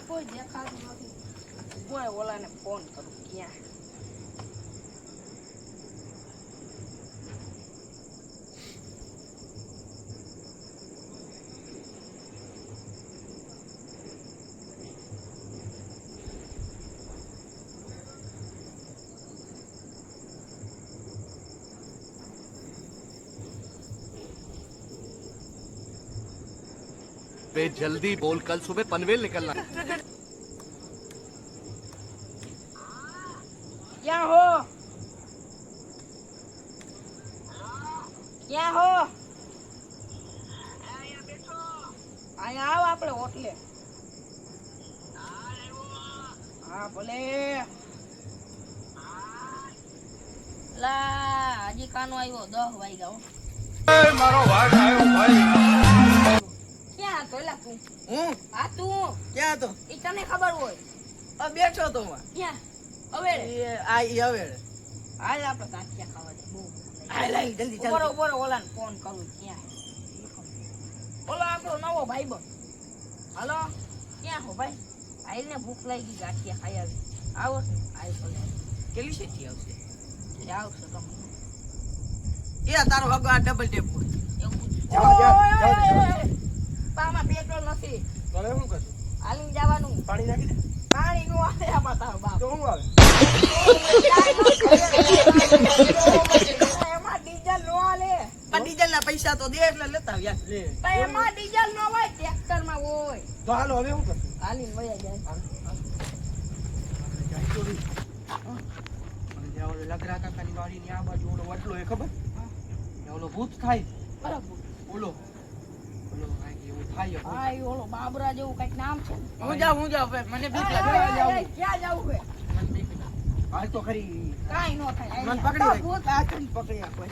કોઈ દેખાતું નથી. કોઈ ઓલાને ફોન કરું ક્યાં? बे जल्दी बोल कल सुबह पनवेल निकलना है। ક્યાં હો ક્યાં હો અહીંયા આવ આપણે હોટલે હા ભલે લા હજી કાનો આવ્યો દસ વાગ્યા હો ક્યાં હતો એલા તું હું? આ તું ક્યાં તો એ તને ખબર હોય. બેઠો તો માં ક્યાં? હવે આ ઈ હવે હાલ આપણે ગાંઠિયા ખાવા દે. બહુ આ લાઈ જલ્દી ઊભો રહો, જલ્દી ઓલાને ફોન કરું ક્યાં? ઓલો આપણો નવો ભાઈબંધ હાલો? ક્યાં હો ભાઈ? આઈને ભૂખ લાગી ગાંઠિયા ખાઈ આવી. આવો. છો આઈ ભલે. કેટલી સીટી આવશે? એ તમે એ તારો હગો આ ડબલ ટેપ એવું પાણી નાખી દે. પાણી નું આવે આમાં તારો બાપ. તો શું આવે? એમાં ડીઝલ નો હાલે. આ ડીઝલ ના પૈસા તો દે એટલે લેતા આવ્યા. લે. પણ એમાં ડીઝલ નો હોય ટ્રેક્ટરમાં હોય. તો હાલો હવે શું કરશું? હાલીને વયા જાય. લગરા આ બાજુ ઓલો વડલો એ ખબર? ઓલો ભૂત થાય બરાબર. ઓલો. થાય હે. એ ઓલો બાબરા જેવું કંઈક નામ છે હું જાઉં હું જાઉં ભાઈ. મને બીક લાગે. ક્યાં જવું છે મને બીક લાગે. હાલ તો ખરી. કાંઈ નો થાય. મને પકડી ભૂત. હાથમાં પકડી રાખો.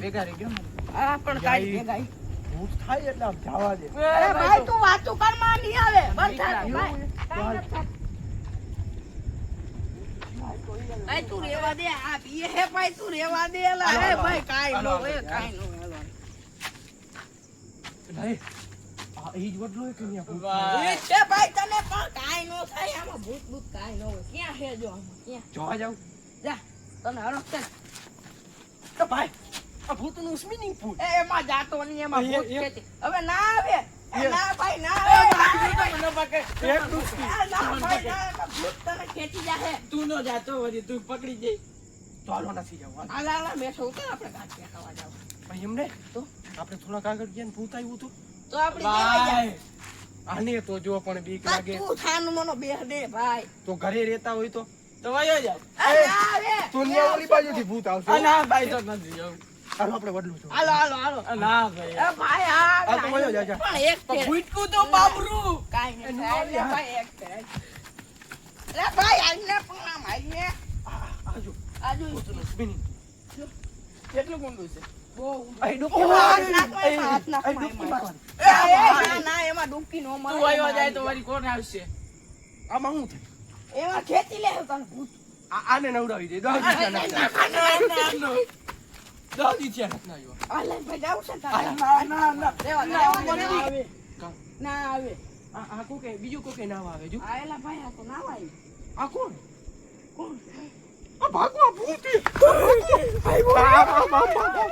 ભેગા રહી ગયો હા પણ કાંઈ ભેગા ભૂત થાય એટલે આમ જવા દે. અરે ભાઈ તું વાતું કરમાં નહીં આવે. બંધ ભાઈ. કાંઈ તું રેવા દે. આ પીએ હે ભાઈ તું રેવા દે. એલા હે ભાઈ કાંઈ નો હે નો હાલો. ભાઈ ઈ જ વડલો હે કે ન્યા ભૂત એ છે ભાઈ તને પણ કાઈ નો થાય આમાં ભૂત ભૂત કાઈ નો હોય. ક્યાં છે જો ક્યાં? જોવા જાવ. જા તને હરો. તો ભાઈ આ ભૂતનું સ્વિમિંગ પૂલ. એ એમાં જાતો નહીં એમાં ભૂત એ- હવે ના આવે. ના ભાઈ ના આવે. એક દુસ્તી ના ભાઈ ના ભૂત તને ખેંચી જાહે. તું નો જાતો વળી તું પકડી જઈ ચાલો નથી જવું આલા આલા બેસો ઉતર આપણે ગાંઠિયા ખાવા જાવ. ભાઈ એમને તો? આપણે થોડા આગળ ગયા ને ભૂત આવ્યું હતું. તો આપણે ભાઈ આને તો જો પણ બીક લાગે. તું થાન મનો બે દે ભાઈ. તો ઘરે રહેતા હોય તો? તો વાયો જા આ આવે. તો ન્યા ઓલી બાજુથી ભૂત આવશે. ના ભાઈ તો નથી હાલો આપણે વડલું છું હાલો હાલો હાલો. ના ભાઈ. એ ભાઈ આ તો વાયો જા. પણ એક. ભૂટકું તો બાબરું. કાઈ નહીં ભાઈ એક. લે ભાઈ આને પણ આમ આઈને. આજો આ જોઈ. ભૂતનું કેટલું ઊંડું છે? એ, ના, ના, એમાં ડૂબકી નો મારે, તું વયો જાય તો વળી કોણ આવશે? આમાં શું થાય? એમાં ખેંચી લે તને ભૂત. આને નવડાવી દે. દસ રૂપિયા નાખી છે ના આવ્યો આ લઈને ભાઈ જાવું છે ના ના ના રહેવા ના આવે. આ કોકે બીજું કોકે નામ આવે જો. ભાઈ, આ તો ના આવે. આ કોણ? કોણ? આ ભાગવા ભૂત. આ, આ, આ, આ, આ.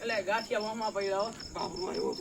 એટલે ગાંઠિયા મામા પડ્યા. બાબરો આવ્યો.